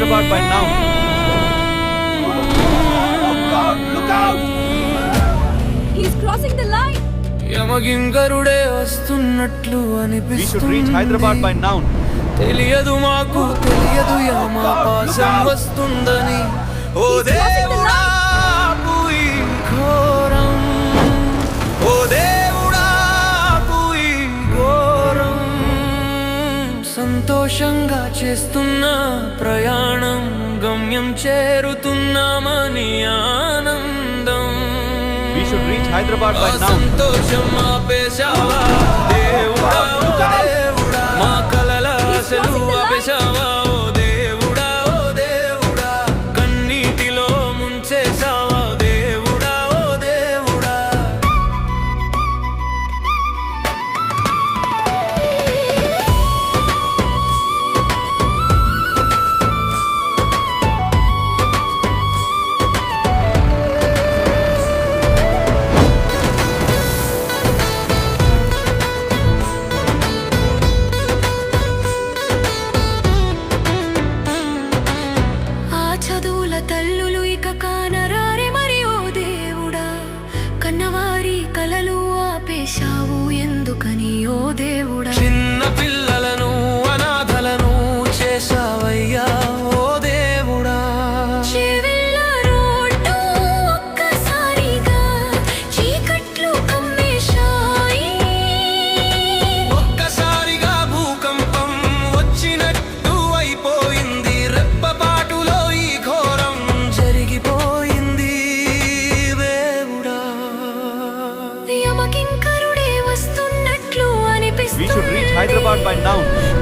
Hyderabad by now. He's crossing the line. యమగింకరుడే వస్తున్నట్లు We should reach Hyderabad by now. తెలియదు మాకు తెలియదు యమ పాసం వస్తుందని ఓ సంతోషంగా చేస్తున్న ప్రయాణం గమ్యం చేరుతున్నామని ఆనందం. సంతోషం ఆపేశావా దేవుడా చదువుల తల్లులు ఇక కానరారే మరి ఓ దేవుడా. కన్నవారి కలలు ఆపేశావు ఎందుకని ఓ దేవుడా? Hyderabad by now.